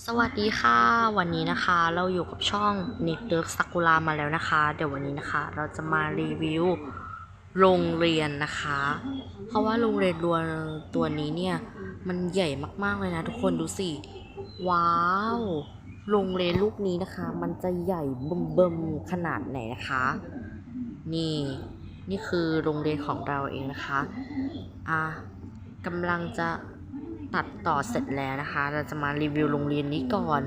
สวัสดีค่ะ วันนี้นะคะเราอยู่กับช่องนิกเดิร์ฟซากุระมาแล้วนะคะ เดี๋ยววันนี้นะคะ เราจะมารีวิวโรงเรียนนะคะ เพราะว่าโรงเรียนรวนตัวนี้เนี่ยมันใหญ่มากๆเลยนะทุกคนดูสิ ว้าวโรงเรียนลูกนี้นะคะ มันจะใหญ่เบิ่มๆขนาดไหนนะคะ นี่นี่คือโรงเรียนของเราเองนะคะ อะกำลังจะ ตัดต่อเสร็จแล้วนะคะ เราจะมารีวิวโรงเรียนนี้ก่อน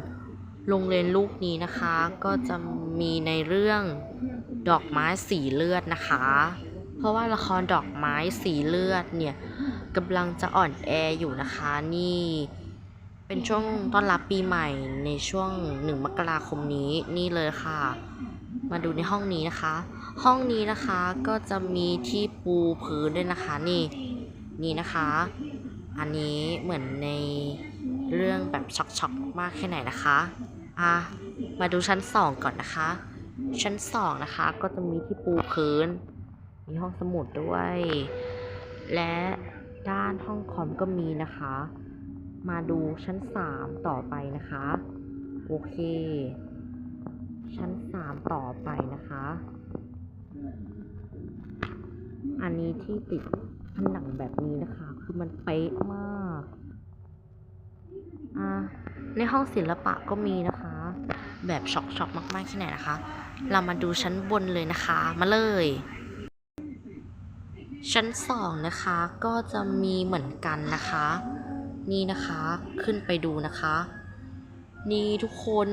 โรงเรียนลูกนี้นะคะ ก็จะมีในเรื่องดอกไม้สีเลือดนะคะ เพราะว่าละครดอกไม้สีเลือดเนี่ยกำลังจะอ่อนแออยู่นะคะ นี่เป็นช่วงต้อนรับปีใหม่ในช่วงหนึ่งมกราคมนี้นี่เลยค่ะ มาดูในห้องนี้นะคะ ห้องนี้นะคะก็จะมีที่ปูพื้นด้วยนะคะนี่นี่นะคะ อันนี้เหมือนในเรื่องแบบช็อกๆมากแค่ไหนนะคะอะมาดูชั้นสองก่อนนะคะ ชั้นสองนะคะ ก็จะมีที่ปูพื้น มีห้องสมุดด้วย และด้านห้องคอมก็มีนะคะ มาดูชั้นสามต่อไปนะคะ โอเค ชั้นสามต่อไปนะคะ อันนี้ที่ติดผนังแบบนี้นะคะ คือมันเป๊ะมากอ่าในห้องศิลปะก็มีนะคะ แบบช็อกช็อกมากๆแค่ไหนนะคะ เรามาดูชั้นบนเลยนะคะ มาเลย ชั้นสองนะคะก็จะมีเหมือนกันนะคะ นี่นะคะขึ้นไปดูนะคะ นี่ทุกคน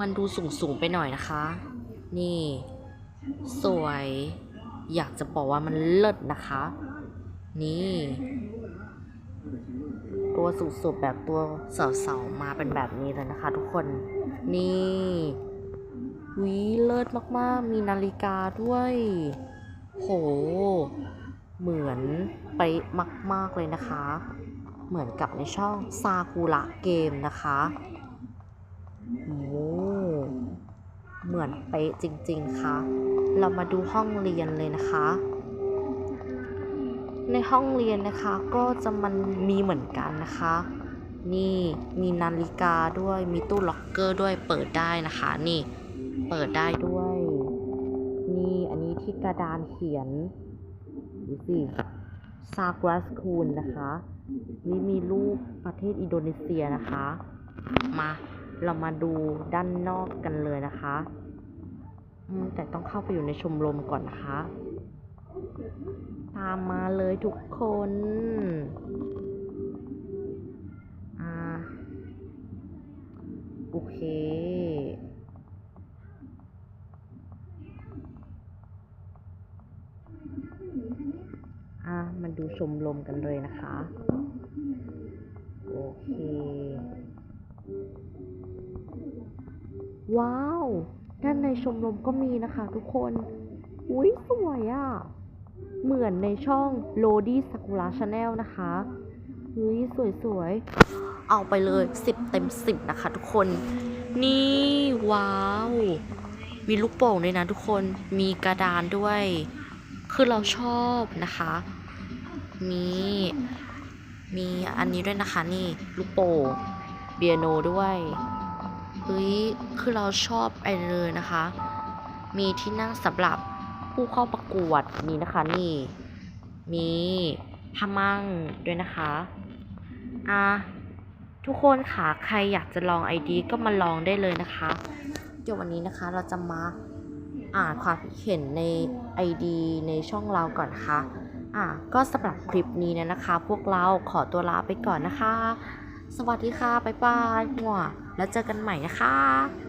มันดูสูงสูงๆไปหน่อยนะคะ นี่ สวย อยากจะบอกว่ามันเลิศนะคะ นี่ ตัวสุดๆแบบตัวเสาๆมาเป็นแบบนี้เลยนะคะ ทุกคน นี่วิเลิศมากๆ มีนาฬิกาด้วย โห เหมือนไปมาก ๆ เลยนะคะ เหมือนกับในช่องซากุระเกมนะคะโอ้เหมือนเป๊ะจริง ๆ ค่ะ เรามาดูห้องเรียนเลยนะคะ ในห้องเรียนนะคะก็จะมันมีเหมือนกันนะคะ นี่มีนาฬิกาด้วยมีตู้ล็อกเกอร์ด้วยเปิดได้นะคะ นี่เปิดได้ด้วย นี่อันนี้ที่กระดานเขียนดูสิซากุระสคูลนะคะนี่มีรูปประเทศอินโดนีเซียนะคะ มาเรามาดูด้านนอกกันเลยนะคะแต่ต้องเข้าไปอยู่ในชมรมก่อนนะคะ ตามมาเลยทุกคน อ่า โอเค อะมันดูชมรมกันเลยนะคะ โอเค ว้าว ด้านในชมรมก็มีนะคะทุกคน อุ้ยสวยอะ่ะ เหมือนในช่องโลดี้ซากุระชาแนลนะคะเฮ้ยสวยๆ เอาไปเลย 10 เต็ม 10 นะคะทุกคน นี่ว้าว มีลูกโป่งด้วยนะทุกคน มีกระดานด้วย คือเราชอบนะคะ มีมีอันนี้ด้วยนะคะนี่ลูกโป่งเปียโนด้วยเฮ้ยคือเราชอบไอเลยนะคะ มีที่นั่งสำหรับ ผู้เข้าประกวดนี่นะคะนี่ มีผ้ามั่งด้วยนะคะอะทุกคนค่ะใครอยากจะลองไอดีก็มาลองได้เลยนะคะ เดี๋ยววันนี้นะคะเราจะมาอ่านความคิดเห็นใน ID ในช่องเราก่อนนะคะอะก็สำหรับคลิปนี้เนี่ยนะคะ พวกเราขอตัวลาไปก่อนนะคะ สวัสดีค่ะ บ๊ายบายหัวแล้วเจอกันใหม่นะคะ